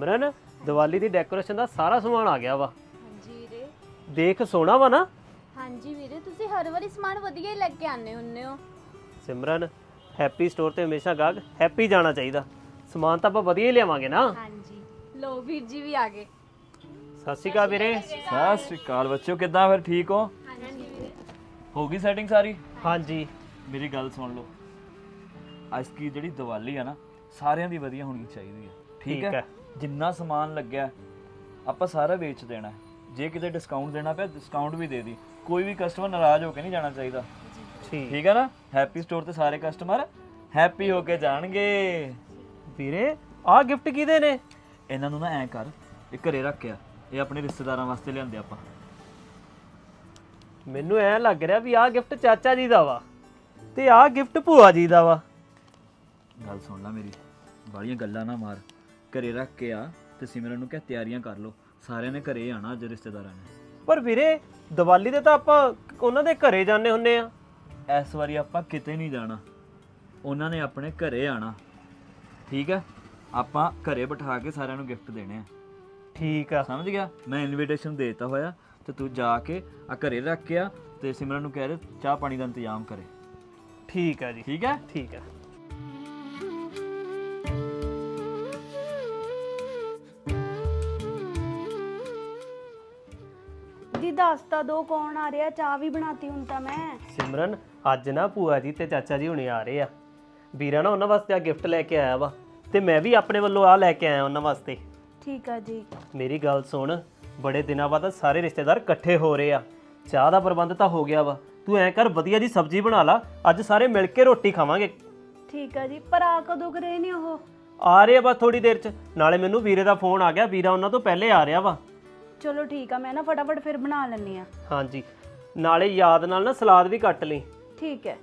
ਸਿਮਰਨ ਦੀਵਾਲੀ ਦੀ decoration ਦਾ ਸਾਰਾ ਸਮਾਨ ਆ ਗਿਆ ਵਾ। ਹਾਂਜੀ ਵੀਰੇ। ਦੇਖ ਸੋਹਣਾ ਵਾ ਨਾ? ਹਾਂਜੀ ਵੀਰੇ ਤੁਸੀਂ ਹਰ ਵਾਰੀ ਸਮਾਨ ਵਧੀਆ ਹੀ ਲੈ ਕੇ ਆਉਂਦੇ ਹੁੰਦੇ ਹੋ। ਸਿਮਰਨ ਹੈਪੀ ਸਟੋਰ ਤੇ ਹਮੇਸ਼ਾ ਗਾਹਕ ਹੈਪੀ ਜਾਣਾ ਚਾਹੀਦਾ। ਸਮਾਨ ਤਾਂ ਆਪਾਂ ਵਧੀਆ ਹੀ ਲਿਆਵਾਂਗੇ ਨਾ। ਹਾਂਜੀ। ਲੋ ਵੀਰ ਜੀ ਵੀ ਆ ਗਏ। ਸਤਿ ਸ਼੍ਰੀ ਅਕਾਲ ਵੀਰੇ। ਸਤਿ ਸ੍ਰੀ ਅਕਾਲ। ਬੱਚਿਓ ਕਿੱਦਾਂ ਫਿਰ ਠੀਕ ਹੋ? ਹਾਂਜੀ ਵੀਰੇ। ਹੋ ਗਈ ਸੈਟਿੰਗ ਸਾਰੀ? ਹਾਂਜੀ। ਮੇਰੀ ਗੱਲ ਸੁਣ ਲਓ। ਅੱਜ ਕੀ ਜਿਹੜੀ ਦੀਵਾਲੀ ਆ ਨਾ ਸਾਰਿਆਂ ਦੀ ਵਧੀਆ ਹੋਣੀ ਚਾਹੀਦੀ ਹੈ? ਠੀਕ ਹੈ। ਜਿੰਨਾ ਸਮਾਨ ਲੱਗਿਆ ਆਪਾਂ ਸਾਰਾ ਵੇਚ ਦੇਣਾ ਹੈ। ਜੇ ਕਿਤੇ ਡਿਸਕਾਊਂਟ ਦੇਣਾ ਪਿਆ ਡਿਸਕਾਊਂਟ ਵੀ ਦੇ ਦੀ। ਕੋਈ ਵੀ ਕਸਟਮਰ ਨਾਰਾਜ਼ ਹੋ ਕੇ ਨਹੀਂ ਜਾਣਾ ਚਾਹੀਦਾ। ਠੀਕ। ਠੀਕ ਹੈ ਨਾ? ਹੈਪੀ ਸਟੋਰ ਤੇ ਸਾਰੇ ਕਸਟਮਰ ਹੈਪੀ ਹੋ ਕੇ ਜਾਣਗੇ। ਵੀਰੇ ਆਹ ਗਿਫਟ ਕਿਹਦੇ ਨੇ? ਇਹਨਾਂ ਨੂੰ ਨਾ ਐ ਕਰ ਇਹ ਘਰੇ ਰੱਖਿਆ ਇਹ ਆਪਣੇ ਰਿਸ਼ਤੇਦਾਰਾਂ ਵਾਸਤੇ ਲਿਆਂਦੇ ਆਪਾਂ। ਮੈਨੂੰ ਐ ਲੱਗ ਰਿਹਾ ਵੀ ਆਹ ਗਿਫਟ ਚਾਚਾ ਜੀ ਦਾ ਵਾ ਤੇ ਆਹ ਗਿਫਟ ਭੂਆ ਜੀ ਦਾ ਵਾ। ਗੱਲ ਸੁਣ ਲੈ ਮੇਰੀ। ਬਾਲੀਆਂ ਗੱਲਾਂ ਨਾ ਮਾਰ। ਘਰੇ ਰੱਖ ਕੇ ਆ ਤੇ ਸਿਮਰਨ ਨੂੰ ਕਹਿ ਤਿਆਰੀਆਂ ਕਰ ਲਓ। ਸਾਰਿਆਂ ਨੇ ਘਰੇ ਆਣਾ ਅੱਜ ਰਿਸ਼ਤੇਦਾਰਾਂ ਨੇ। ਪਰ ਵੀਰੇ ਦੀਵਾਲੀ ਤੇ ਤਾਂ ਆਪਾਂ ਉਹਨਾਂ ਦੇ ਘਰੇ ਜਾਂਦੇ ਹੁੰਨੇ ਆ। ਇਸ ਵਾਰੀ ਆਪਾਂ ਕਿਤੇ ਨਹੀਂ ਜਾਣਾ। ਉਹਨਾਂ ਨੇ ਆਪਣੇ ਘਰੇ ਆਣਾ ਠੀਕ ਹੈ? ਆਪਾਂ ਘਰੇ ਬਿਠਾ ਕੇ ਸਾਰਿਆਂ ਨੂੰ ਗਿਫਟ ਦੇਣੇ ਆ। ਠੀਕ ਆ। ਸਮਝ ਗਿਆ? ਮੈਂ ਇਨਵੀਟੇਸ਼ਨ ਦੇਤਾ ਹੋਇਆ ਤੇ ਤੂੰ ਜਾ ਕੇ ਆ ਘਰੇ ਰੱਖ ਕੇ ਆ ਤੇ ਸਿਮਰਨ ਨੂੰ ਕਹਿ ਦੇ ਚਾਹ ਪਾਣੀ ਦਾ ਇੰਤਜ਼ਾਮ ਕਰੇ। ਠੀਕ ਆ ਜੀ। ਠੀਕ ਹੈ? ਠੀਕ ਆ। ਦੱਸ ਤਾਂ ਦੋ ਕੌਣ ਆ ਰਿਹਾ ਚਾਹ ਵੀ ਬਣਾਤੀ ਹੁਣ ਤਾਂ ਮੈਂ। ਸਿਮਰਨ ਅੱਜ ਨਾ ਭੂਆ ਜੀ ਤੇ ਚਾਚਾ ਜੀ ਹੁਣੇ ਆ ਰਹੇ ਆ। ਵੀਰਾ ਨਾ ਉਹਨਾਂ ਵਾਸਤੇ ਆ ਗਿਫਟ ਲੈ ਕੇ ਆਇਆ ਵਾ ਤੇ ਮੈਂ ਵੀ ਆਪਣੇ ਵੱਲੋਂ ਆ ਲੈ ਕੇ ਆਇਆ ਉਹਨਾਂ ਵਾਸਤੇ। ਠੀਕ ਆ ਜੀ। ਮੇਰੀ ਗੱਲ ਸੁਣ ਬੜੇ ਦਿਨਾਂ ਬਾਅਦ ਸਾਰੇ ਰਿਸ਼ਤੇਦਾਰ ਇਕੱਠੇ ਹੋ ਰਹੇ ਆ। ਚਾਹ ਦਾ ਪ੍ਰਬੰਧ ਤਾਂ ਹੋ ਗਿਆ ਵਾ। ਤੂੰ ਐ ਕਰ ਵਧੀਆ ਜੀ ਸਬਜ਼ੀ ਬਣਾ ਲਾ ਅੱਜ ਸਾਰੇ ਮਿਲ ਕੇ ਰੋਟੀ ਖਾਵਾਂਗੇ। ਠੀਕ ਆ ਜੀ ਪਰ ਆ ਕਦੋਂ ਕਰੇ ਨੇ ਉਹ? ਆ ਰਹੇ ਆ ਬਸ ਥੋੜੀ ਦੇਰ ਚ। ਨਾਲੇ ਮੈਨੂੰ ਵੀਰੇ ਦਾ ਫੋਨ ਆ ਗਿਆ ਵੀਰਾ ਉਹਨਾਂ ਤੋਂ ਪਹਿਲੇ ਆ ਰਿਹਾ ਵਾ। ਚਲੋ ਠੀਕ ਆ ਮੈਂ ਨਾ ਫਟਾਫਟ ਫਿਰ ਬਣਾ ਲੈਣੀ ਆ। ਹਾਂਜੀ। ਨਾਲੇ ਯਾਦ ਨਾਲ ਨਾ ਸਲਾਦ ਵੀ ਕੱਟ ਲਈ। ਠੀਕ ਹੈ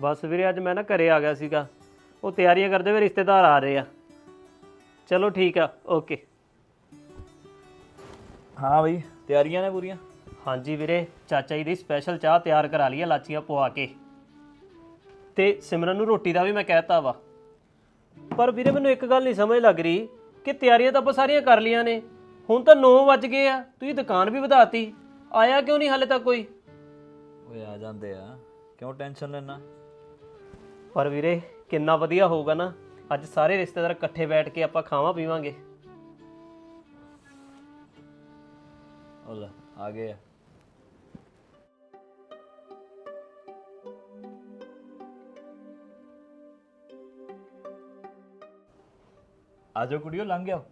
ਬਸ ਵੀਰੇ ਅੱਜ ਮੈਂ ਨਾ ਘਰੇ ਆ ਗਿਆ ਸੀਗਾ। ਉਹ ਤਿਆਰੀਆਂ ਕਰਦੇ ਹੋਏ ਰਿਸ਼ਤੇਦਾਰ ਆ ਰਹੇ ਆ। ਚਲੋ ਠੀਕ ਆ ਓਕੇ। ਹਾਂ ਬਈ ਤਿਆਰੀਆਂ ਨੇ ਪੂਰੀਆਂ? ਹਾਂਜੀ ਵੀਰੇ ਚਾਚਾ ਜੀ ਦੀ ਸਪੈਸ਼ਲ ਚਾਹ ਤਿਆਰ ਕਰਾ ਲਈ ਆ ਲਾਚੀਆਂ ਪਵਾ ਕੇ। ਤੇ ਸਿਮਰਨ ਨੂੰ ਰੋਟੀ ਦਾ ਵੀ ਮੈਂ ਕਹਿਤਾ ਵਾ। ਪਰ ਵੀਰੇ ਮੈਨੂੰ ਇੱਕ ਗੱਲ ਨਹੀਂ ਸਮਝ ਲੱਗ ਰਹੀ ਕਿ ਤਿਆਰੀਆਂ ਤਾਂ ਆਪਾਂ ਸਾਰੀਆਂ ਕਰ ਲੀਆਂ ਨੇ। ਹੁਣ ਤਾਂ 9 ਵੱਜ ਗਏ ਆ ਤੁਸੀਂ ਦੁਕਾਨ ਵੀ ਵਧਾਤੀ। ਆਇਆ ਕਿਉਂ ਨਹੀਂ ਹਾਲੇ ਤੱਕ ਕੋਈ? ਓਏ ਆ ਜਾਂਦੇ ਆ। ਕਿਉਂ ਟੈਨਸ਼ਨ ਲੈਣਾ ਪਰ ਵੀਰੇ ਕਿੰਨਾ ਵਧੀਆ ਹੋਊਗਾ ਨਾ। ਅੱਜ ਸਾਰੇ ਰਿਸ਼ਤੇਦਾਰ ਇਕੱਠੇ ਬੈਠ ਕੇ ਆਪਾਂ ਖਾਵਾਂ ਪੀਵਾਂਗੇ। ਲੈ ਆ ਗਏ ਆ। ਆਜੋ ਕੁੜੀਓ ਲੰਘ ਗਿਆ।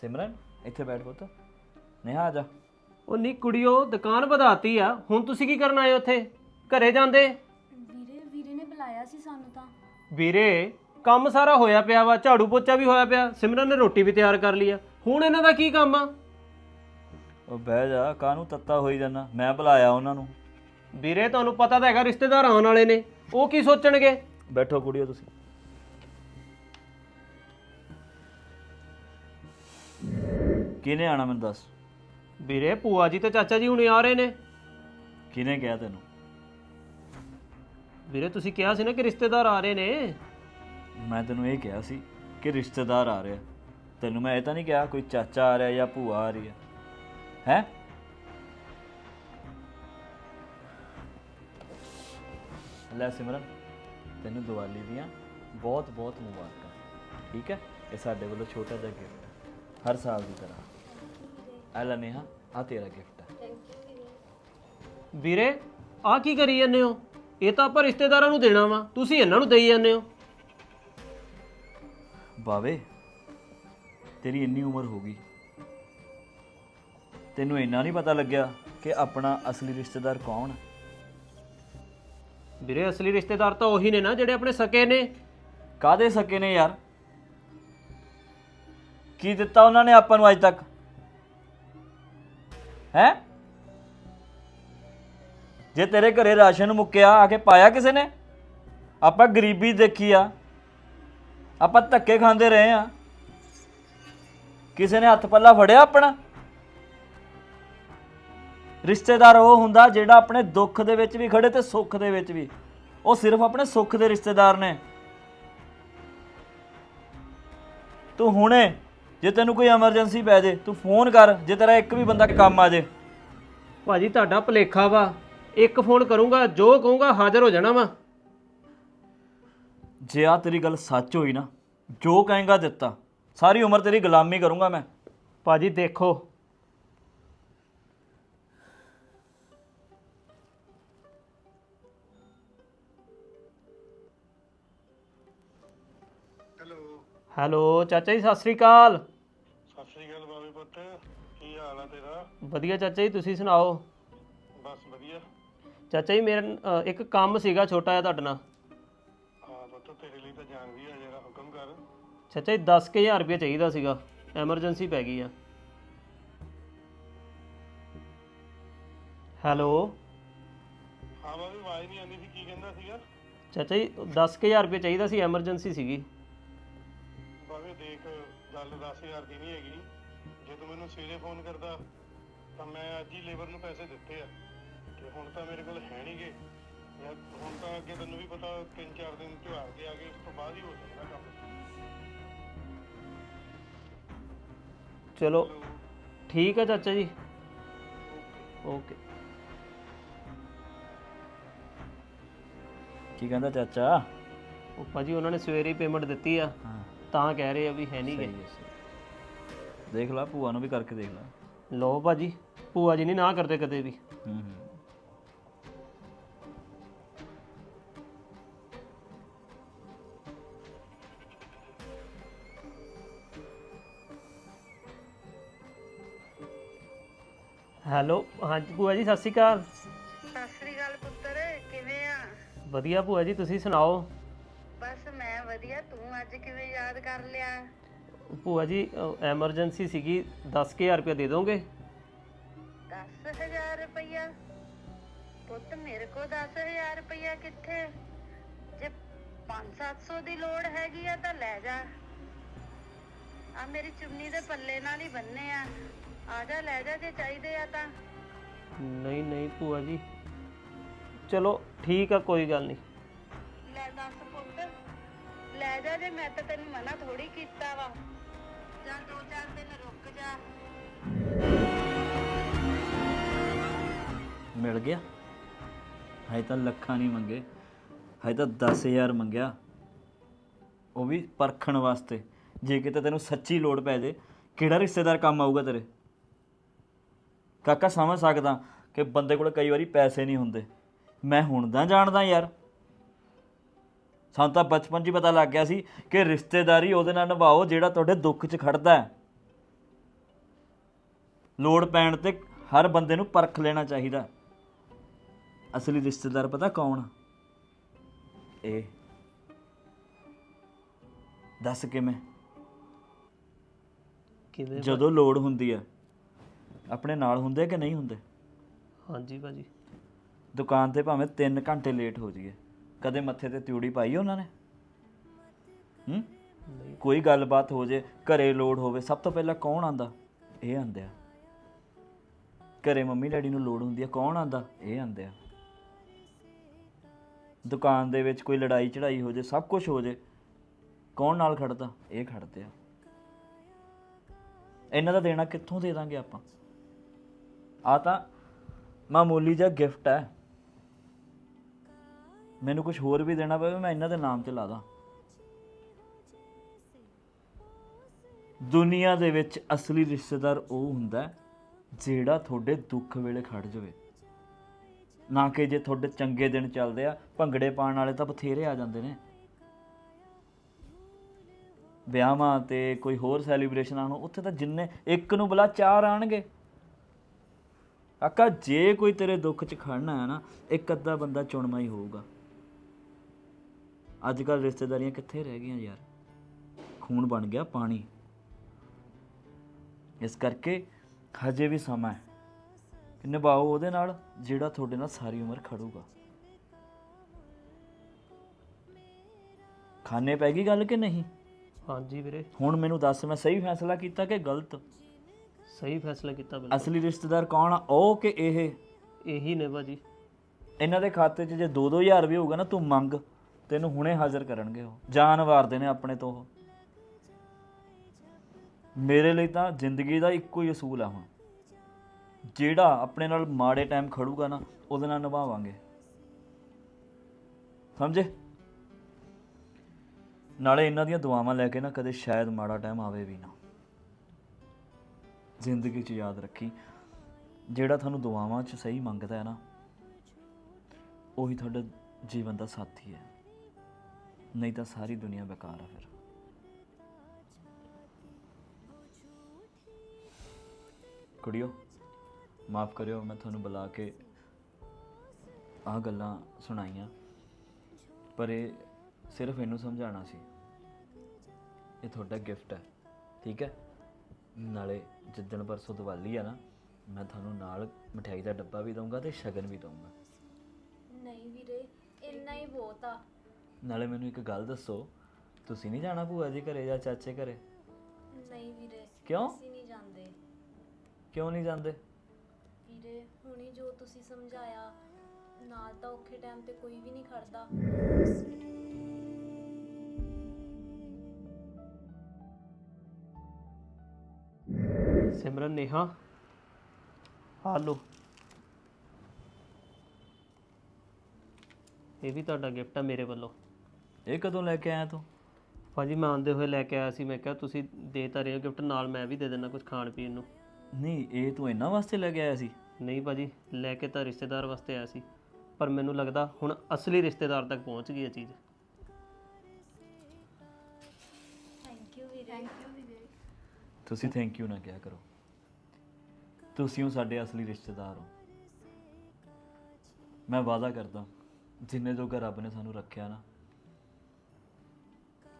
ਸਿਮਰਨ ਇੱਥੇ ਬੈਠ ਪੁੱਤ। ਨੇਹਾ ਆ ਜਾ। ਉਹ ਨੀ ਕੁੜੀਓ ਦੁਕਾਨ ਵਧਾਤੀ ਆ। ਹੁਣ ਤੁਸੀਂ ਕੀ ਕਰਨ ਆਏ ਉੱਥੇ? ਘਰੇ ਜਾਂਦੇ? ਵੀਰੇ ਵੀਰੇ ਨੇ ਬੁਲਾਇਆ ਸੀ ਸਾਨੂੰ ਤਾਂ। ਵੀਰੇ ਕੰਮ ਸਾਰਾ ਹੋਇਆ ਪਿਆ ਵਾ ਝਾੜੂ ਪੋਚਾ ਵੀ ਹੋਇਆ ਪਿਆ। ਸਿਮਰਨ ਨੇ ਰੋਟੀ ਵੀ ਤਿਆਰ ਕਰ ਲਈ ਆ। ਹੁਣ ਇਹਨਾਂ ਦਾ ਕੀ ਕੰਮ ਆ? ਉਹ ਬਹਿ ਜਾ ਕਾਹਨੂੰ ਤੱਤਾ ਹੋਈ ਜਾਣਾ ਮੈਂ ਬੁਲਾਇਆ ਉਹਨਾਂ ਨੂੰ। ਵੀਰੇ ਤੁਹਾਨੂੰ ਪਤਾ ਤਾਂ ਹੈਗਾ ਰਿਸ਼ਤੇਦਾਰ ਆਉਣ ਵਾਲੇ ਨੇ। ਉਹ ਕੀ ਸੋਚਣਗੇ? ਬੈਠੋ ਕੁੜੀਓ ਤੁਸੀਂ। ਕਿਹਨੇ ਆਣਾ ਮੈਨੂੰ ਦੱਸ? ਵੀਰੇ ਭੂਆ ਜੀ ਤੇ ਚਾਚਾ ਜੀ ਹੁਣੇ ਆ ਰਹੇ ਨੇ। ਕਿਹਨੇ ਕਿਹਾ ਤੈਨੂੰ? ਵੀਰੇ ਤੁਸੀਂ ਕਿਹਾ ਸੀ ਨਾ ਕਿ ਰਿਸ਼ਤੇਦਾਰ ਆ ਰਹੇ ਨੇ। ਮੈਂ ਤੈਨੂੰ ਇਹ ਕਿਹਾ ਸੀ ਕਿ ਰਿਸ਼ਤੇਦਾਰ ਆ ਰਿਹਾ। ਤੈਨੂੰ ਮੈਂ ਇਹ ਤਾਂ ਨਹੀਂ ਕਿਹਾ ਕੋਈ ਚਾਚਾ ਆ ਰਿਹਾ ਜਾਂ ਭੂਆ ਆ ਰਹੀ ਹੈ। ਹੈ? ਲੈ ਸਿਮਰਨ ਤੈਨੂੰ ਦੀਵਾਲੀ ਦੀਆਂ ਬਹੁਤ ਬਹੁਤ ਮੁਬਾਰਕਾਂ। ਠੀਕ ਹੈ? ਇਹ ਸਾਡੇ ਵੱਲੋਂ ਛੋਟਾ ਜਿਹਾ ਗਿਫਟ ਹਰ ਸਾਲ ਦੀ ਤਰ੍ਹਾਂ। ਆ ਲੈ ਨੇਹਾ ਆ ਤੇਰਾ ਗਿਫਟ ਹੈ। ਵੀਰੇ ਆ ਕੀ ਕਰੀ ਜਾਂਦੇ ਹੋ? ਇਹ ਤਾਂ ਆਪਾਂ ਰਿਸ਼ਤੇਦਾਰਾਂ ਨੂੰ ਦੇਣਾ ਵਾ। ਤੁਸੀਂ ਇਹਨਾਂ ਨੂੰ ਦੇਈ ਜਾਂਦੇ ਹੋ। ਬਾਵੇ ਤੇਰੀ ਇੰਨੀ ਉਮਰ ਹੋ ਗਈ। ਤੈਨੂੰ ਇੰਨਾ ਨਹੀਂ ਪਤਾ ਲੱਗਿਆ ਕਿ ਆਪਣਾ ਅਸਲੀ ਰਿਸ਼ਤੇਦਾਰ ਕੌਣ ਹੈ? ਵੀਰੇ ਅਸਲੀ ਰਿਸ਼ਤੇਦਾਰ ਤਾਂ ਉਹੀ ਨੇ ਨਾ ਜਿਹੜੇ ਆਪਣੇ ਸਕੇ ਨੇ। ਕਾਦੇ ਸਕੇ ਨੇ ਯਾਰ? ਕੀ ਦਿੱਤਾ ਉਹਨਾਂ ਨੇ ਆਪਾਂ ਨੂੰ ਅੱਜ ਤੱਕ? ਹੈ? ਜੇ ਤੇਰੇ ਘਰੇ ਰਾਸ਼ਨ ਮੁੱਕਿਆ, ਆ ਕੇ ਪਾਇਆ ਕਿਸੇ ਨੇ? ਆਪਾਂ ਗਰੀਬੀ ਦੇਖੀ ਆ। ਆਪਾਂ ਧੱਕੇ ਖਾਂਦੇ ਰਹੇ ਆ। ਕਿਸੇ ਨੇ ਹੱਥ ਪੱਲਾ ਫੜਿਆ ਆਪਣਾ? ਰਿਸ਼ਤੇਦਾਰ ਉਹ ਹੁੰਦਾ ਜਿਹੜਾ ਆਪਣੇ ਦੁੱਖ ਦੇ ਵਿੱਚ ਵੀ ਖੜੇ ਤੇ ਸੁੱਖ ਦੇ ਵਿੱਚ ਵੀ। ਉਹ ਸਿਰਫ ਆਪਣੇ ਸੁੱਖ ਦੇ ਰਿਸ਼ਤੇਦਾਰ ਨੇ। ਤੂੰ ਹੁਣੇ ਜੇ ਤੈਨੂੰ ਕੋਈ ਐਮਰਜੈਂਸੀ ਪੈ ਜੇ ਤੂੰ ਫੋਨ ਕਰ ਜੇ ਤੇਰਾ ਇੱਕ ਵੀ ਬੰਦਾ ਕੰਮ ਆ ਜੇ। ਭਾਜੀ ਤੁਹਾਡਾ ਭਲੇਖਾ ਵਾ। ਇੱਕ ਫੋਨ ਕਰੂੰਗਾ ਜੋ ਕਹੂੰਗਾ ਹਾਜ਼ਰ ਹੋ ਜਾਣਾ ਵਾ। ਜੇ ਆ ਤੇਰੀ ਗੱਲ ਸੱਚ ਹੋਈ ਨਾ ਜੋ ਕਹੇਗਾ ਦਿੱਤਾ। ਸਾਰੀ ਉਮਰ ਤੇਰੀ ਗੁਲਾਮੀ ਕਰੂੰਗਾ ਮੈਂ। ਭਾਜੀ ਦੇਖੋ ਹੈਲੋ ਚਾਚਾ ਜੀ ਸਤਿ ਸ੍ਰੀ ਅਕਾਲ। ਸਤਿ ਸ੍ਰੀ ਅਕਾਲ ਬਾਬੇ ਪੁੱਤ ਕੀ ਹਾਲ ਆ ਤੇਰਾ? ਵਧੀਆ ਚਾਚਾ ਜੀ ਤੁਸੀਂ ਸੁਣਾਓ? ਬਸ ਵਧੀਆ। ਚਾਚਾ ਜੀ ਮੇਰਾ ਅ, ਇੱਕ ਕੰਮ ਸੀਗਾ ਛੋਟਾ ਜਿਹਾ ਤੁਹਾਡੇ ਨਾਲ। ਹਾਂ ਪੁੱਤ ਤੇਰੇ ਲਈ ਤਾਂ ਜਾਨ ਵੀ ਆ ਜਰਾ ਹੁਕਮ ਕਰ। ਚਾਚਾ ਜੀ 10000 ਰੁਪਏ ਚਾਹੀਦਾ ਸੀਗਾ ਐਮਰਜੈਂਸੀ ਪੈ ਗਈ ਆ। ਹੈਲੋ? ਹਾਂ ਬਾਬੇ ਆਵਾਜ਼ ਨਹੀਂ ਆਉਂਦੀ ਸੀ ਕੀ ਕਹਿੰਦਾ ਸੀਗਾ? ਚਾਚਾ ਜੀ 10000 ਰੁਪਏ ਚਾਹੀਦਾ ਸੀ ਐਮਰਜੈਂਸੀ ਸੀਗੀ। ਬਾਬੇ ਦੇਖ ਗੱਲ 10000 ਦੀ ਨਹੀਂ ਹੈਗੀ। ਜੇ ਤੂੰ ਮੈਨੂੰ ਸਵੇਰੇ ਫੋਨ ਕਰਦਾ ਤਾਂ ਮੈਂ ਅੱਜ ਹੀ ਲੇਬਰ ਨੂੰ ਪੈਸੇ ਦਿੱਤੇ ਆ। ਤੇ ਹੁਣ ਤਾਂ ਮੇਰੇ ਕੋਲ ਹੈ ਨਹੀਂਗੇ ਯਾਰ ਹੁਣ ਤਾਂ ਅੱਗੇ ਤੈਨੂੰ ਵੀ ਪਤਾ 3-4 ਦਿਨ ਤਿਉਹਾਰ ਦੇ ਆ ਗਏ ਉਸ ਤੋਂ ਬਾਅਦ ਹੀ ਹੋ ਸਕਦਾ ਕੰਮ। ਚਲੋ। ਠੀਕ ਹੈ ਚਾਚਾ ਜੀ। ਓਕੇ। ਕੀ ਕਹਿੰਦਾ ਚਾਚਾ? ਉਹ ਭਾਜੀ ਉਹਨਾਂ ਨੇ ਸਵੇਰੇ ਹੀ ਪੇਮੈਂਟ ਦਿੱਤੀ ਆ। ਹਾਂ। ਤਾਂ ਕਹਿ ਰਹੇ ਆ ਵੀ ਹੈ ਨਹੀਂ ਗੇ ਸਹੀ ਹੈ ਸਹੀ ਦੇਖ ਲੈ ਭੂਆ ਨੂੰ ਵੀ ਕਰਕੇ ਦੇਖ ਲੈ। ਲੋ ਭਾਜੀ ਭੂਆ ਜੀ ਨਹੀਂ ਨਾ ਕਰਦੇ ਕਦੇ ਵੀ। ਹੂੰ ਹੂੰ। ਹੈਲੋ ਹਾਂਜੀ ਭੂਆ ਜੀ ਸਤਿ ਸ਼੍ਰੀ ਅਕਾਲ। ਸਤਿ ਸ੍ਰੀ ਅਕਾਲ ਪੁੱਤਰ ਕਿਵੇਂ ਆ? ਵਧੀਆ ਭੂਆ ਜੀ ਤੁਸੀਂ ਸੁਣਾਓ? ਵਧੀਆ ਤੂੰ ਅੱਜ ਕਿਵੇਂ ਯਾਦ ਕਰ ਲਿਆ? ਭੂਆ ਜੀ ਐਮਰਜੈਂਸੀ ਸੀਗੀ 10000 ਰੁਪਏ ਦੇ ਦੋਗੇ? 10000 ਰੁਪਇਆ? ਪੁੱਤ ਮੇਰੇ ਕੋਲ 10000 ਰੁਪਇਆ ਕਿੱਥੇ? ਜੇ 5-700 ਦੀ ਲੋੜ ਹੈਗੀ ਆ ਤਾਂ ਲੈ ਜਾ। ਆ ਮੇਰੀ ਚੁੰਨੀ ਦੇ ਪੱਲੇ ਨਾਲ ਹੀ ਬੰਨੇ ਆ। ਆ ਜਾ ਲੈ ਜਾ ਜੇ ਚਾਹੀਦੇ ਆ ਤਾਂ। ਨਹੀਂ ਨਹੀਂ ਭੂਆ ਜੀ। ਚਲੋ ਠੀਕ ਆ ਕੋਈ ਗੱਲ ਨਹੀਂ। ਲੈ ਦੱਸ ਜਾ ਜੇ ਮੈਂ ਤਾਂ ਤੈਨੂੰ ਮਨਾ ਥੋੜੀ ਕੀਤਾ ਵਾ। ਜਾਂ ਦੋ ਚਾਰ ਦਿਨ ਰੁਕ ਜਾ। ਮਿਲ ਗਿਆ? ਹਜੇ ਤਾਂ ਲੱਖਾਂ ਨਹੀਂ ਮੰਗੇ। ਹਜੇ ਤਾਂ 10000 ਮੰਗਿਆ। ਉਹ ਵੀ ਪਰਖਣ ਵਾਸਤੇ। ਜੇ ਕਿਤੇ ਤੈਨੂੰ ਸੱਚੀ ਲੋੜ ਪੈ ਜੇ ਕਿਹੜਾ ਰਿਸ਼ਤੇਦਾਰ ਕੰਮ ਆਊਗਾ ਤੇਰੇ? ਕਾਕਾ ਸਮਝ ਸਕਦਾ ਕਿ ਬੰਦੇ ਕੋਲ ਕਈ ਵਾਰੀ ਪੈਸੇ ਨਹੀਂ ਹੁੰਦੇ। ਮੈਂ ਹੁਣ ਦਾ ਜਾਣਦਾ ਯਾਰ। ਸਾਨੂੰ ਤਾਂ ਬਚਪਨ 'ਚ ਹੀ ਪਤਾ ਲੱਗ ਗਿਆ ਸੀ ਕਿ ਰਿਸ਼ਤੇਦਾਰੀ ਉਹਦੇ ਨਾਲ ਨਿਭਾਓ ਜਿਹੜਾ ਤੁਹਾਡੇ ਦੁੱਖ 'ਚ ਖੜਦਾ ਹੈ। ਲੋੜ ਪੈਣ ਤੇ ਹਰ ਬੰਦੇ ਨੂੰ ਪਰਖ ਲੈਣਾ ਚਾਹੀਦਾ। ਅਸਲੀ ਰਿਸ਼ਤੇਦਾਰ ਪਤਾ ਕੌਣ ਆ? ਇਹ ਦੱਸ ਕਿਵੇਂ? ਕਿਵੇਂ ਜਦੋਂ ਲੋੜ ਹੁੰਦੀ ਆ। ਆਪਣੇ ਨਾਲ ਹੁੰਦੇ ਕਿ ਨਹੀਂ ਹੁੰਦੇ? ਹਾਂਜੀ ਭਾਜੀ। ਦੁਕਾਨ ਤੇ ਭਾਵੇਂ 3 ਘੰਟੇ ਲੇਟ ਹੋ ਜਾਈਏ। ਕਦੇ ਮੱਥੇ ਤੇ ਤਿਉੜੀ ਪਾਈ ਉਹਨਾਂ ਨੇ? ਹੂੰ? ਕੋਈ ਗੱਲਬਾਤ ਹੋ ਜੇ, ਘਰੇ ਲੋੜ ਹੋਵੇ, ਸਭ ਤੋਂ ਪਹਿਲਾਂ ਕੌਣ ਆਂਦਾ? ਇਹ ਆਂਦੇ ਆ। ਘਰੇ ਮੰਮੀ ਡੈਡੀ ਨੂੰ ਲੋੜ ਹੁੰਦੀ ਆ, ਕੌਣ ਆਂਦਾ? ਇਹ ਆਂਦੇ ਆ। ਦੁਕਾਨ ਦੇ ਵਿੱਚ ਕੋਈ ਲੜਾਈ ਚੜਾਈ ਹੋ ਜੇ, ਸਭ ਕੁਝ ਹੋ ਜੇ, ਕੌਣ ਨਾਲ ਖੜਦਾ? ਇਹ ਖੜਦੇ ਆ। ਇਹਨਾਂ ਦਾ ਦੇਣਾ ਕਿੱਥੋਂ ਦੇ ਦਾਂਗੇ ਆਪਾਂ? ਆ ਤਾਂ ਮਾਮੂਲੀ ਜਿਹਾ ਗਿਫਟ ਹੈ ਮੈਨੂੰ ਕੁਝ ਹੋਰ ਵੀ ਦੇਣਾ ਪਵੇ, ਮੈਂ ਇਹਨਾਂ ਦੇ ਨਾਮ ਤੇ ਲਾ ਦਾਂ। ਦੁਨੀਆ ਦੇ ਵਿੱਚ ਅਸਲੀ ਰਿਸ਼ਤੇਦਾਰ ਉਹ ਹੁੰਦਾ ਜਿਹੜਾ ਤੁਹਾਡੇ ਦੁੱਖ ਵੇਲੇ ਖੜ ਜਾਵੇ। ਨਾ ਕਿ ਜੇ ਤੁਹਾਡੇ ਚੰਗੇ ਦਿਨ ਚੱਲਦੇ ਆ, ਭੰਗੜੇ ਪਾਉਣ ਵਾਲੇ ਤਾਂ ਬਥੇਰੇ ਆ ਜਾਂਦੇ ਨੇ। ਵਿਆਹਾਂ ਤੇ ਕੋਈ ਹੋਰ ਸੈਲੀਬ੍ਰੇਸ਼ਨਾਂ ਨੂੰ, ਉੱਥੇ ਤਾਂ ਜਿੰਨੇ ਇੱਕ ਨੂੰ ਬੁਲਾ ਚਾਰ ਆਣਗੇ। ਕਾਕਾ, ਜੇ ਕੋਈ ਤੇਰੇ ਦੁੱਖ 'ਚ ਖੜਨਾ ਹੈ ਨਾ, ਇੱਕ ਅੱਧਾ ਬੰਦਾ ਚੁਣਨਾ ਹੀ ਹੋਊਗਾ। ਅੱਜ ਕੱਲ ਰਿਸ਼ਤੇਦਾਰੀਆਂ ਕਿੱਥੇ ਰਹਿ ਗਈਆਂ ਯਾਰ? ਖੂਨ ਬਣ ਗਿਆ ਪਾਣੀ। ਇਸ ਕਰਕੇ ਹਜੇ ਵੀ ਸਮਾਂ ਹੈ। ਕਿ ਨਿਭਾਓ ਉਹਦੇ ਨਾਲ ਜਿਹੜਾ ਤੁਹਾਡੇ ਨਾਲ ਸਾਰੀ ਉਮਰ ਖੜੂਗਾ। ਖਾਣੇ ਪੈ ਗਈ ਗੱਲ ਕਿ ਨਹੀਂ? ਹਾਂਜੀ ਵੀਰੇ। ਹੁਣ ਮੈਨੂੰ ਦੱਸ ਮੈਂ ਸਹੀ ਫੈਸਲਾ ਕੀਤਾ ਕਿ ਗਲਤ? ਸਹੀ ਫੈਸਲਾ ਕੀਤਾ ਬਿਲਕੁਲ। ਅਸਲੀ ਰਿਸ਼ਤੇਦਾਰ ਕੌਣ ਆ ਉਹ ਕਿ ਇਹ? ਇਹੀ ਨੇ ਭਾਜੀ। ਇਹਨਾਂ ਦੇ ਖਾਤੇ 'ਚ ਜੇ 2-2000 ਵੀ ਹੋਊਗਾ ਨਾ ਤੂੰ ਮੰਗ। ਤੈਨੂੰ ਹੁਣੇ ਹਾਜ਼ਰ ਕਰਨਗੇ ਉਹ। ਜਾਨ ਵਾਰਦੇ ਨੇ ਆਪਣੇ ਤੋਂ ਉਹ। ਮੇਰੇ ਲਈ ਤਾਂ ਜ਼ਿੰਦਗੀ ਦਾ ਇੱਕੋ ਹੀ ਅਸੂਲ ਆ ਹੁਣ। ਜਿਹੜਾ ਆਪਣੇ ਨਾਲ ਮਾੜੇ ਟਾਈਮ ਖੜੂਗਾ ਨਾ, ਉਹਦੇ ਨਾਲ ਨਿਭਾਵਾਂਗੇ। ਸਮਝੇ? ਨਾਲੇ ਇਹਨਾਂ ਦੀਆਂ ਦੁਆਵਾਂ ਲੈ ਕੇ ਨਾ ਕਦੇ ਸ਼ਾਇਦ ਮਾੜਾ ਟਾਈਮ ਆਵੇ ਵੀ ਨਾ। ਜ਼ਿੰਦਗੀ 'ਚ ਯਾਦ ਰੱਖੀ, ਜਿਹੜਾ ਤੁਹਾਨੂੰ ਦੁਆਵਾਂ 'ਚ ਸਹੀ ਮੰਗਦਾ ਹੈ ਨਾ, ਉਹੀ ਤੁਹਾਡਾ ਜੀਵਨ ਦਾ ਸਾਥੀ ਹੈ। ਨਹੀਂ ਤਾਂ ਸਾਰੀ ਦੁਨੀਆ ਬੇਕਾਰ ਆ ਫਿਰ। ਕੁੜੀਓ, ਮਾਫ ਕਰਿਓ, ਮੈਂ ਤੁਹਾਨੂੰ ਬੁਲਾ ਕੇ ਆਹ ਗੱਲਾਂ ਸੁਣਾਈਆਂ। ਪਰ ਇਹ ਸਿਰਫ ਇਹਨੂੰ ਸਮਝਾਉਣਾ ਸੀ। ਇਹ ਤੁਹਾਡਾ ਗਿਫਟ ਹੈ, ਠੀਕ ਹੈ? ਨਾਲੇ ਜਿੱਦਣ ਪਰਸੋਂ ਦੀਵਾਲੀ ਆ ਨਾ, ਮੈਂ ਤੁਹਾਨੂੰ ਨਾਲ ਮਠਿਆਈ ਦਾ ਡੱਬਾ ਵੀ ਦਊਂਗਾ ਤੇ ਸ਼ਗਨ ਵੀ ਦਊਂਗਾ। ਨਹੀਂ ਵੀਰੇ, ਇੰਨਾ ਹੀ ਬਹੁਤ ਆ। ਨਾਲੇ ਮੈਨੂੰ ਇੱਕ ਗੱਲ ਦੱਸੋ ਤੁਸੀਂ ਨਹੀਂ ਜਾਣਾ ਭੂਆ ਜੀ ਘਰੇ ਜਾਂ ਚਾਚੇ ਘਰੇ? ਨਹੀਂ ਵੀਰੇ ਕਿਉਂ? ਅਸੀਂ ਨਹੀਂ ਜਾਂਦੇ। ਕਿਉਂ ਨਹੀਂ ਜਾਂਦੇ? ਵੀਰੇ ਹੁਣੀ ਜੋ ਤੁਸੀਂ ਸਮਝਾਇਆ ਨਾਲ ਤਾਂ ਔਖੇ ਟਾਈਮ ਤੇ ਕੋਈ ਵੀ ਨਹੀਂ ਖੜਦਾ। ਸਿਮਰਨ ਨੇਹਾ ਲਓ। ਇਹ ਵੀ ਤੁਹਾਡਾ ਗਿਫਟ ਆ ਮੇਰੇ ਵੱਲੋਂ। ਇਹ ਕਦੋਂ ਲੈ ਕੇ ਆਇਆ ਤੂੰ? ਭਾਜੀ ਮੈਂ ਆਉਂਦੇ ਹੋਏ ਲੈ ਕੇ ਆਇਆ ਸੀ ਮੈਂ ਕਿਹਾ ਤੁਸੀਂ ਦੇ ਤਾਂ ਰਹੇ ਹੋ ਗਿਫਟ ਨਾਲ ਮੈਂ ਵੀ ਦੇ ਦੇਣਾ ਕੁਝ ਖਾਣ ਪੀਣ ਨੂੰ। ਨਹੀਂ ਇਹ ਤੂੰ ਇਹਨਾਂ ਵਾਸਤੇ ਲੈ ਕੇ ਆਇਆ ਸੀ? ਨਹੀਂ ਭਾਜੀ ਲੈ ਕੇ ਤਾਂ ਰਿਸ਼ਤੇਦਾਰ ਵਾਸਤੇ ਆਇਆ ਸੀ ਪਰ ਮੈਨੂੰ ਲੱਗਦਾ ਹੁਣ ਅਸਲੀ ਰਿਸ਼ਤੇਦਾਰ ਤੱਕ ਪਹੁੰਚ ਗਈ ਇਹ ਚੀਜ਼। ਥੈਂਕ ਯੂ ਵੀਰੇ। ਤੁਸੀਂ ਥੈਂਕ ਯੂ ਨਾ ਕਿਹਾ ਕਰੋ। ਤੁਸੀਂ ਹੋ ਸਾਡੇ ਅਸਲੀ ਰਿਸ਼ਤੇਦਾਰ ਹੋ। ਮੈਂ ਵਾਅਦਾ ਕਰਦਾ ਜਿੰਨੇ ਜੋਗਾ ਰੱਬ ਨੇ ਸਾਨੂੰ ਰੱਖਿਆ ਨਾ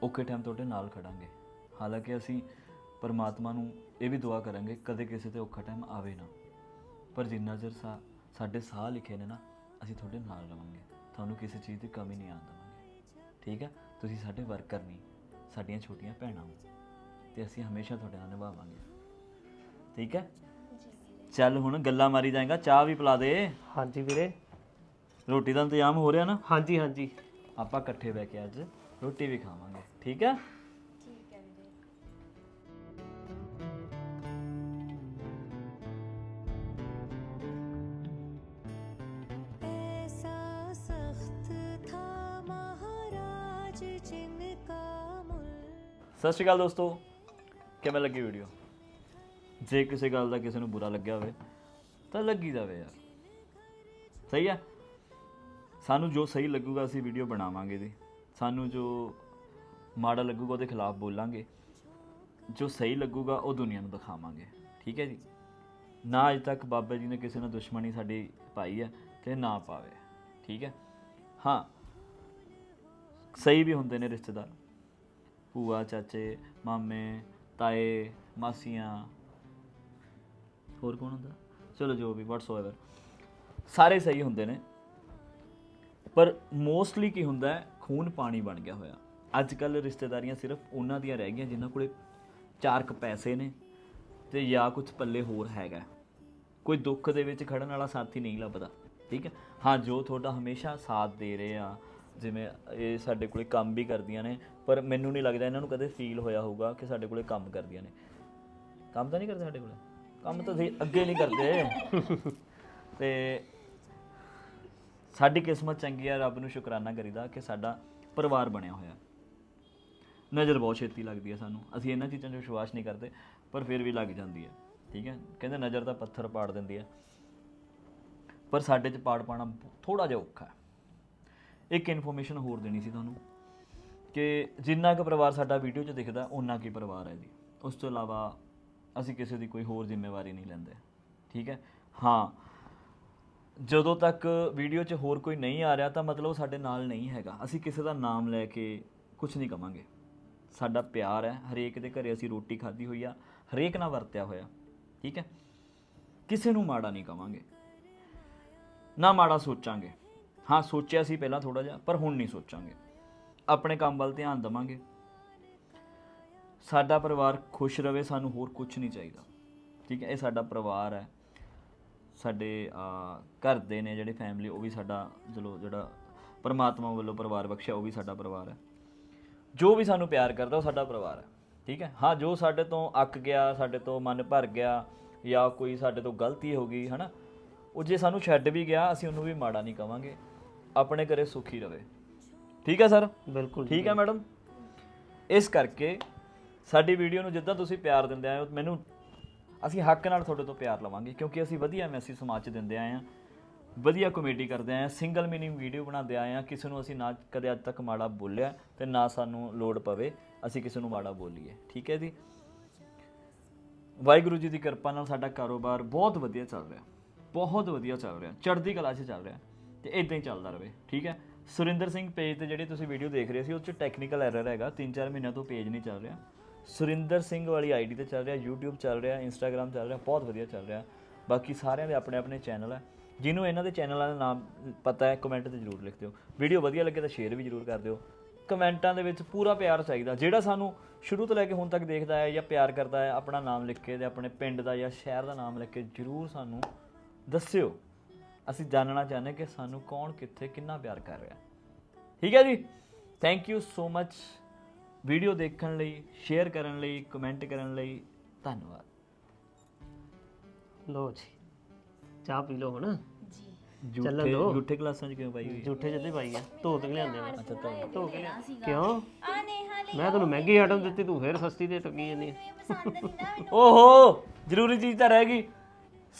ਔਖੇ ਟਾਈਮ ਤੁਹਾਡੇ ਨਾਲ ਖੜਾਂਗੇ। ਹਾਲਾਂਕਿ ਅਸੀਂ ਪਰਮਾਤਮਾ ਨੂੰ ਇਹ ਵੀ ਦੁਆ ਕਰਾਂਗੇ ਕਦੇ ਕਿਸੇ ਤੇ ਔਖਾ ਟਾਈਮ ਆਵੇ ਨਾ। ਪਰ ਜਿੰਨਾ ਚਿਰ ਸਾ ਸਾਡੇ ਸਾਹ ਲਿਖੇ ਨੇ ਨਾ ਅਸੀਂ ਤੁਹਾਡੇ ਨਾਲ ਰਵਾਂਗੇ। ਤੁਹਾਨੂੰ ਕਿਸੇ ਚੀਜ਼ ਦੀ ਕਮੀ ਨਹੀਂ ਆਉਣ ਦੇਵਾਂਗੇ। ਠੀਕ ਹੈ? ਤੁਸੀਂ ਸਾਡੇ ਵਰਕਰ ਨਹੀਂ ਸਾਡੀਆਂ ਛੋਟੀਆਂ ਭੈਣਾਂ ਹੋ। ਤੇ ਅਸੀਂ ਹਮੇਸ਼ਾ ਤੁਹਾਡੇ ਨਾਲ ਨਿਭਾਵਾਂਗੇ। ਠੀਕ ਹੈ? ਚੱਲ ਹੁਣ ਗੱਲਾਂ ਮਾਰੀ ਜਾਏਗਾ ਚਾਹ ਵੀ ਪਿਲਾ ਦੇ। ਹਾਂਜੀ ਵੀਰੇ। ਰੋਟੀ ਦਾ ਇੰਤਜ਼ਾਮ ਹੋ ਰਿਹਾ ਨਾ? ਹਾਂਜੀ ਹਾਂਜੀ। ਆਪਾਂ ਇਕੱਠੇ ਬਹਿ ਕੇ ਅੱਜ ਰੋਟੀ ਵੀ ਖਾਵਾਂਗੇ ਠੀਕ ਹੈ ਠੀਕ ਹੈ ਵੀਰੇ ऐसा सख्त था महाराज जिनका मुल्क ਸਤਿ ਸ਼੍ਰੀ ਅਕਾਲ ਦੋਸਤੋ ਕਿਵੇਂ ਲੱਗੀ ਵੀਡੀਓ ਜੇ ਕਿਸੇ ਗੱਲ ਦਾ ਕਿਸੇ ਨੂੰ ਬੁਰਾ ਲੱਗਿਆ ਹੋਵੇ ਤਾਂ ਲੱਗੀ ਜਾਵੇ ਯਾਰ ਸਹੀ ਹੈ ਸਾਨੂੰ ਜੋ ਸਹੀ ਲੱਗੂਗਾ ਅਸੀਂ ਵੀਡੀਓ ਬਣਾਵਾਂਗੇ ਜੀ ਸਾਨੂੰ ਜੋ ਮਾੜਾ ਲੱਗੂਗਾ ਉਹਦੇ ਖਿਲਾਫ ਬੋਲਾਂਗੇ। ਜੋ ਸਹੀ ਲੱਗੂਗਾ ਉਹ ਦੁਨੀਆ ਨੂੰ ਦਿਖਾਵਾਂਗੇ। ਠੀਕ ਹੈ ਜੀ? ਨਾ ਅਜ ਤੱਕ ਬਾਬਾ ਜੀ ਨੇ ਕਿਸੇ ਨਾਲ ਦੁਸ਼ਮਣੀ ਸਾਡੀ ਪਾਈ ਹੈ ਤੇ ਨਾ ਪਾਵੇ। ਠੀਕ ਹੈ? ਹਾਂ। ਸਹੀ ਵੀ ਹੁੰਦੇ ਨੇ ਰਿਸ਼ਤੇਦਾਰ। ਭੂਆ, ਚਾਚੇ, ਮਾਮੇ, ਤਾਏ, ਮਾਸੀਆਂ। ਹੋਰ ਕੌਣ ਹੁੰਦਾ? ਚਲੋ ਜੋ ਵੀ ਵਟਸਐਵਰ ਸਾਰੇ ਸਹੀ ਹੁੰਦੇ ਨੇ। ਪਰ ਮੋਸਟਲੀ ਕੀ ਹੁੰਦਾ ਹੈ? ਖੂਨ ਪਾਣੀ ਬਣ ਗਿਆ ਹੋਇਆ। ਅੱਜ ਕੱਲ ਰਿਸ਼ਤੇਦਾਰੀਆਂ ਸਿਰਫ ਉਹਨਾਂ ਦੀਆਂ ਰਹਿ ਗਈਆਂ ਜਿਨ੍ਹਾਂ ਕੋਲੇ ਚਾਰ ਕੁ ਪੈਸੇ ਨੇ ਤੇ ਜਾਂ ਕੁਝ ਪੱਲੇ ਹੋਰ ਹੈਗਾ। ਕੋਈ ਦੁੱਖ ਦੇ ਵਿੱਚ ਖੜਨ ਵਾਲਾ ਸਾਥੀ ਨਹੀਂ ਲੱਭਦਾ ਠੀਕ ਹੈ? ਹਾਂ ਜੋ ਤੁਹਾਡਾ ਹਮੇਸ਼ਾ ਸਾਥ ਦੇ ਰਹੇ ਆ ਜਿਵੇਂ ਇਹ ਸਾਡੇ ਕੋਲੇ ਕੰਮ ਵੀ ਕਰਦੀਆਂ ਨੇ ਪਰ ਮੈਨੂੰ ਨਹੀਂ ਲੱਗਦਾ ਇਹਨਾਂ ਨੂੰ ਕਦੇ ਫੀਲ ਹੋਇਆ ਹੋਊਗਾ ਕਿ ਸਾਡੇ ਕੋਲੇ ਕੰਮ ਕਰਦੀਆਂ ਨੇ। ਕੰਮ ਤਾਂ ਨਹੀਂ ਕਰਦੇ ਸਾਡੇ ਕੋਲੇ? ਕੰਮ ਤਾਂ ਅਸੀਂ ਅੱਗੇ ਨਹੀਂ ਕਰਦੇ। ਤੇ ਸਾਡੀ ਕਿਸਮਤ ਚੰਗੀ ਆ, ਰੱਬ ਨੂੰ ਸ਼ੁਕਰਾਨਾ ਕਰੀਦਾ ਕਿ ਸਾਡਾ ਪਰਿਵਾਰ ਬਣਿਆ ਹੋਇਆ। ਨਜ਼ਰ ਬਹੁਤ ਛੇਤੀ ਲੱਗਦੀ ਹੈ ਸਾਨੂੰ। ਅਸੀਂ ਇਹਨਾਂ ਚੀਜ਼ਾਂ 'ਚ ਵਿਸ਼ਵਾਸ ਨਹੀਂ ਕਰਦੇ, ਪਰ ਫਿਰ ਵੀ ਲੱਗ ਜਾਂਦੀ ਹੈ ਠੀਕ ਹੈ ਕਹਿੰਦੇ ਨਜ਼ਰ ਤਾਂ ਪੱਥਰ ਪਾੜ ਦਿੰਦੀ ਹੈ ਪਰ ਸਾਡੇ 'ਚ ਪਾੜ ਪਾਣਾ ਥੋੜਾ ਜਿਹਾ ਔਖਾ ਹੈ। ਇੱਕ ਇਨਫੋਰਮੇਸ਼ਨ ਹੋਰ ਦੇਣੀ ਸੀ ਤੁਹਾਨੂੰ ਕਿ ਜਿੰਨਾ ਕੁ ਪਰਿਵਾਰ ਸਾਡਾ ਵੀਡੀਓ 'ਚ ਦਿਖਦਾ ਉਹਨਾਂ ਕੀ ਪਰਿਵਾਰ ਹੈ ਜੀ ਉਸ ਤੋਂ ਇਲਾਵਾ ਅਸੀਂ ਕਿਸੇ ਦੀ ਕੋਈ ਹੋਰ ਜ਼ਿੰਮੇਵਾਰੀ ਨਹੀਂ ਲੈਂਦੇ। ਠੀਕ ਹੈ? ਹਾਂ ਜਦੋਂ ਤੱਕ ਵੀਡੀਓ 'ਚ ਹੋਰ ਕੋਈ ਨਹੀਂ ਆ ਰਿਹਾ ਤਾਂ ਮਤਲਬ ਉਹ ਸਾਡੇ ਨਾਲ ਨਹੀਂ ਹੈਗਾ। ਅਸੀਂ ਕਿਸੇ ਦਾ ਨਾਮ ਲੈ ਕੇ ਕੁਝ ਨਹੀਂ ਕਵਾਂਗੇ। ਸਾਡਾ ਪਿਆਰ ਹੈ, ਹਰੇਕ ਦੇ ਘਰੇ ਅਸੀਂ ਰੋਟੀ ਖਾਧੀ ਹੋਈ ਆ, ਹਰੇਕ ਨਾਲ ਵਰਤਿਆ ਹੋਇਆ, ਠੀਕ ਹੈ? ਕਿਸੇ ਨੂੰ ਮਾੜਾ ਨਹੀਂ ਕਵਾਂਗੇ। ਨਾ ਮਾੜਾ ਸੋਚਾਂਗੇ। ਹਾਂ, ਸੋਚਿਆ ਸੀ ਪਹਿਲਾਂ ਥੋੜਾ ਜਿਹਾ, ਪਰ ਹੁਣ ਨਹੀਂ ਸੋਚਾਂਗੇ। ਆਪਣੇ ਕੰਮ ਵੱਲ ਧਿਆਨ ਦਵਾਂਗੇ। ਸਾਡਾ ਪਰਿਵਾਰ ਖੁਸ਼ ਰਵੇ, ਸਾਨੂੰ ਹੋਰ ਕੁਝ ਨਹੀਂ ਚਾਹੀਦਾ। ਠੀਕ ਹੈ? ਇਹ ਸਾਡਾ ਪਰਿਵਾਰ ਹੈ। ਸਾਡੇ ਘਰ ਦੇ ਨੇ ਜਿਹੜੇ ਫੈਮਿਲੀ ਉਹ ਵੀ ਸਾਡਾ ਚਲੋ ਜਿਹੜਾ ਪਰਮਾਤਮਾ ਵੱਲੋਂ ਪਰਿਵਾਰ ਬਖਸ਼ਿਆ ਉਹ ਵੀ ਸਾਡਾ ਪਰਿਵਾਰ ਹੈ। ਜੋ ਵੀ ਸਾਨੂੰ ਪਿਆਰ ਕਰਦਾ ਉਹ ਸਾਡਾ ਪਰਿਵਾਰ ਹੈ ਠੀਕ ਹੈ? ਹਾਂ ਜੋ ਸਾਡੇ ਤੋਂ ਅੱਕ ਗਿਆ ਸਾਡੇ ਤੋਂ ਮਨ ਭਰ ਗਿਆ ਜਾਂ ਕੋਈ ਸਾਡੇ ਤੋਂ ਗਲਤੀ ਹੋ ਗਈ ਹਨਾ? ਉਹ ਜੇ ਸਾਨੂੰ ਛੱਡ ਵੀ ਗਿਆ ਅਸੀਂ ਉਹਨੂੰ ਵੀ ਮਾੜਾ ਨਹੀਂ ਕਵਾਂਗੇ। ਆਪਣੇ ਘਰੇ ਸੁਖੀ ਰਵੇ। ਠੀਕ ਹੈ ਸਰ? ਬਿਲਕੁਲ ਠੀਕ ਹੈ ਮੈਡਮ? ਇਸ ਕਰਕੇ ਸਾਡੀ ਵੀਡੀਓ ਨੂੰ ਜਿੱਦਾਂ ਤੁਸੀਂ ਪਿਆਰ ਦਿੰਦੇ ਆਏ ਹੋ ਮੈਨੂੰ ਅਸੀਂ ਹੱਕ ਨਾਲ ਤੁਹਾਡੇ ਤੋਂ ਪਿਆਰ ਲਵਾਂਗੇ, ਕਿਉਂਕਿ ਅਸੀਂ ਵਧੀਆ ਮੈਸੇਜ ਸਮਾਜ 'ਚ ਦਿੰਦੇ ਆਏ ਹਾਂ, ਵਧੀਆ ਕਮੇਡੀ ਕਰਦੇ ਆਏ ਹਾਂ ਸਿੰਗਲ ਮੀਨਿੰਗ ਵੀਡੀਓ ਬਣਾਉਂਦੇ ਆਏ ਹਾਂ, ਕਿਸੇ ਨੂੰ ਅਸੀਂ ਨਾ ਕਦੇ ਅੱਜ ਤੱਕ ਮਾੜਾ ਬੋਲਿਆ ਤੇ ਨਾ ਸਾਨੂੰ ਲੋੜ ਪਵੇ, ਅਸੀਂ ਕਿਸੇ ਨੂੰ ਮਾੜਾ ਬੋਲੀਏ। ਠੀਕ ਹੈ ਜੀ? ਵਾਹਿਗੁਰੂ ਜੀ ਦੀ ਕਿਰਪਾ ਨਾਲ ਸਾਡਾ ਕਾਰੋਬਾਰ ਬਹੁਤ ਵਧੀਆ ਚੱਲ ਰਿਹਾ, ਬਹੁਤ ਵਧੀਆ ਚੱਲ ਰਿਹਾ, ਚੜ੍ਹਦੀ ਕਲਾ 'ਚ ਚੱਲ ਰਿਹਾ ਤੇ ਇਦਾਂ ਹੀ ਚੱਲਦਾ ਰਹੇ। ਠੀਕ ਹੈ? ਸੁਰਿੰਦਰ ਸਿੰਘ ਪੇਜ ਤੇ ਜਿਹੜੀ ਤੁਸੀਂ ਵੀਡੀਓ ਦੇਖ ਰਹੇ ਸੀ, ਉਹ 'ਚ ਟੈਕਨੀਕਲ ਐਰਰ ਹੈਗਾ 3-4 ਮਹੀਨਿਆਂ ਤੋਂ ਪੇਜ ਨਹੀਂ ਚੱਲ ਰਿਹਾ। ਸੁਰਿੰਦਰ ਸਿੰਘ ਵਾਲੀ ਆਈਡੀ ਤੇ ਚੱਲ ਰਿਹਾ, YouTube ਚੱਲ ਰਿਹਾ, Instagram ਚੱਲ ਰਿਹਾ, ਬਹੁਤ ਵਧੀਆ ਚੱਲ ਰਿਹਾ। ਬਾਕੀ ਸਾਰਿਆਂ ਦੇ ਆਪਣੇ ਆਪਣੇ ਚੈਨਲ ਹੈ ਜਿਹਨੂੰ ਇਹਨਾਂ ਦੇ ਚੈਨਲਾਂ ਦਾ ਨਾਮ ਪਤਾ ਹੈ ਕਮੈਂਟ ਤੇ ਜ਼ਰੂਰ ਲਿਖ ਦਿਓ। ਵੀਡੀਓ ਵਧੀਆ ਲੱਗੇ ਤਾਂ ਸ਼ੇਅਰ ਵੀ ਜ਼ਰੂਰ ਕਰ ਦਿਓ। ਕਮੈਂਟਾਂ ਦੇ ਵਿੱਚ ਪੂਰਾ ਪਿਆਰ ਚਾਹੀਦਾ। ਜਿਹੜਾ ਸਾਨੂੰ ਸ਼ੁਰੂ ਤੋਂ ਲੈ ਕੇ ਹੁਣ ਤੱਕ ਦੇਖਦਾ ਹੈ ਜਾਂ ਪਿਆਰ ਕਰਦਾ ਹੈ, ਆਪਣਾ ਨਾਮ ਲਿਖ ਕੇ ਤੇ ਆਪਣੇ ਪਿੰਡ ਦਾ ਜਾਂ ਸ਼ਹਿਰ ਦਾ ਨਾਮ ਲਿਖ ਕੇ ਜ਼ਰੂਰ ਸਾਨੂੰ ਦੱਸਿਓ। ਅਸੀਂ ਜਾਣਨਾ ਚਾਹੁੰਦੇ ਕਿ ਸਾਨੂੰ ਕੌਣ ਕਿੱਥੇ ਕਿੰਨਾ ਪਿਆਰ ਕਰ ਰਿਹਾ। ਠੀਕ ਹੈ ਜੀ? Thank you so much video ਦੇਖਣ ਲਈ ਸ਼ੇਅਰ ਕਰਨ ਲਈ ਕਮੈਂਟ ਕਰਨ ਲਈ ਧੰਨਵਾਦ। ਲੋ ਜੀ ਚਾਹ ਪੀ ਲਓ ਹੁਣ। ਜੂਠੇ ਜੂਠੇ ਕਲਾਸਾਂ 'ਚ ਕਿਉਂ ਪਾਈ ਹੋਈ ਝੂਠੇ ਜਿੱਦੇ ਪਾਈ ਆ। ਧੋ ਕੇ ਲਿਆਂਦੇ ਆ। ਅੱਛਾ ਤਾਂ ਧੋ ਕੇ ਲਿਆ। ਕਿਉਂ? ਮੈਂ ਤੈਨੂੰ ਮਹਿੰਗੀ ਆਈਟਮ ਦਿੱਤੀ ਤੂੰ ਫੇਰ ਸਸਤੀ ਤੇ ਟੱਕੀ ਜਾਂਦੀ ਆ। ਓਹੋ ਜ਼ਰੂਰੀ ਚੀਜ਼ ਤਾਂ ਰਹਿ ਗਈ।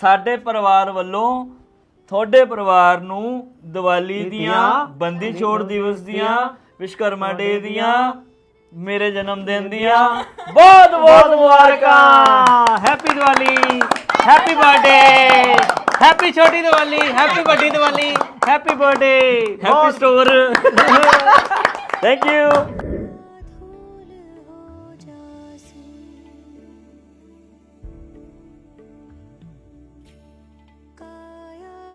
ਸਾਡੇ ਪਰਿਵਾਰ ਵੱਲੋਂ ਤੁਹਾਡੇ ਪਰਿਵਾਰ ਨੂੰ ਦੀਵਾਲੀ ਦੀਆਂ ਬੰਦੀ ਛੋੜ ਦਿਵਸ ਦੀਆਂ ਵਿਸ਼ਕਰਮਾ ਡੇ ਦੀਆਂ ਮੇਰੇ ਜਨਮ ਦਿਨ ਦੀਆਂ ਬਹੁਤ ਬਹੁਤ ਮੁਬਾਰਕਾਂ। Happy Diwali happy birthday happy ਛੋਟੀ ਦੀਵਾਲੀ ਹੈਪੀ ਵੱਡੀ Diwali happy birthday happy store thank you